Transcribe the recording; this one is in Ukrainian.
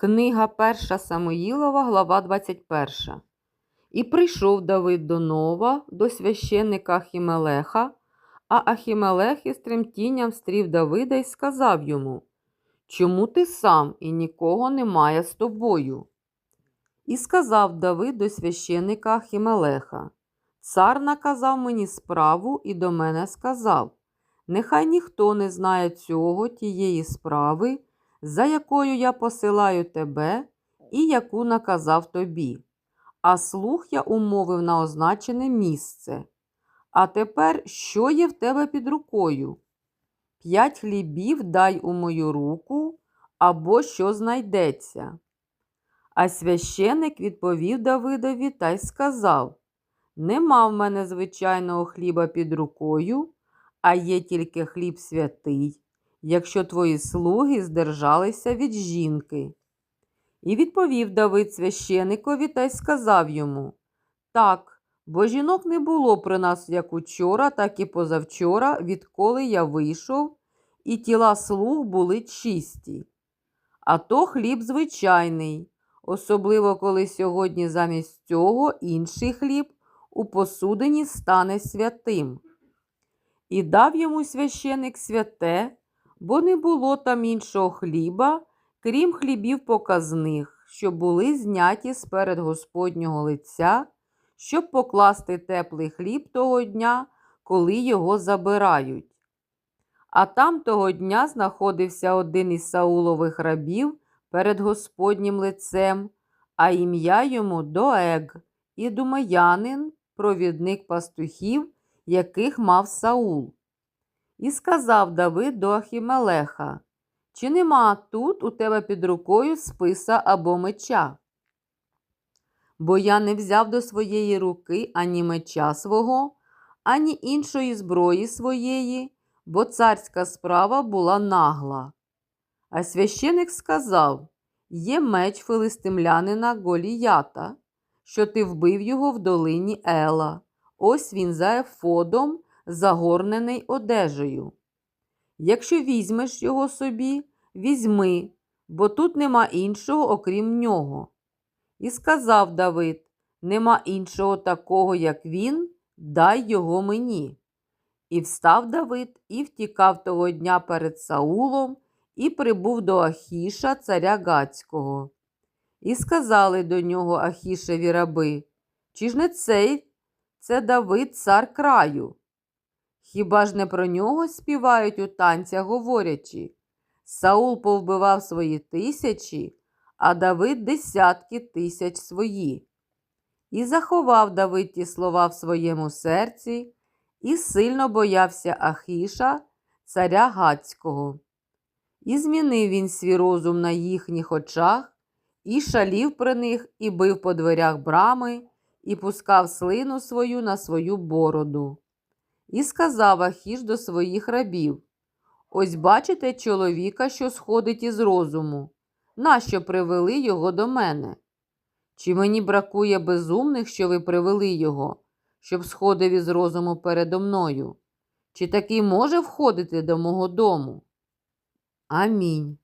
Книга перша Самоїлова, глава 21. І прийшов Давид до Нова, до священника Ахімелеха, а Ахімелех із тремтінням стрів Давида і сказав йому, Чому ти сам і нікого немає з тобою? І сказав Давид до священика Ахімелеха, Цар наказав мені справу і до мене сказав, Нехай ніхто не знає цього, тієї справи, за якою я посилаю тебе і яку наказав тобі. А слух я умовив на означене місце. А тепер що є в тебе під рукою? П'ять хлібів дай у мою руку, або що знайдеться. А священик відповів Давидові та й сказав: Нема в мене звичайного хліба під рукою, а є тільки хліб святий, якщо твої слуги здержалися від жінки. І відповів Давид священикові та й сказав йому Так, бо жінок не було при нас як учора, так і позавчора, відколи я вийшов, і тіла слуг були чисті. А то хліб звичайний, особливо коли сьогодні замість цього інший хліб у посудині стане святим. І дав йому священик святе, бо не було там іншого хліба, крім хлібів показних, що були зняті з перед Господнього лиця, щоб покласти теплий хліб того дня, коли його забирають. А там того дня знаходився один із Саулових рабів перед Господнім лицем, а ім'я йому Доег, і думаянин, провідник пастухів, яких мав Саул. І сказав Давид до Ахімелеха, чи нема тут у тебе під рукою списа або меча? Бо я не взяв до своєї руки ані меча свого, ані іншої зброї своєї, бо царська справа була нагла. А священик сказав: Є меч филистимлянина Голіята, що ти вбив його в долині Ела. Ось він за ефодом, загорнений одежею. Якщо візьмеш його собі, візьми, бо тут нема іншого, окрім нього. І сказав Давид: Нема іншого такого, як він, дай його мені. І встав Давид і втікав того дня перед Саулом, і прибув до Ахіша, царя Гацького. І сказали до нього Ахішеві раби, чи ж не цей це Давид, цар краю? Хіба ж не про нього співають у танцях, говорячи? Саул повбивав свої тисячі, а Давид десятки тисяч свої. І заховав Давид ті слова в своєму серці, і сильно боявся Ахіша, царя Гацького. І змінив він свій розум на їхніх очах, і шалів при них, і бив по дверях брами, і пускав слину свою на свою бороду. І сказав Ахіш до своїх рабів Ось бачите чоловіка, що сходить із розуму. Нащо привели його до мене? Чи мені бракує безумних, що ви привели його, щоб сходив із розуму передо мною? Чи такий може входити до мого дому? Амінь.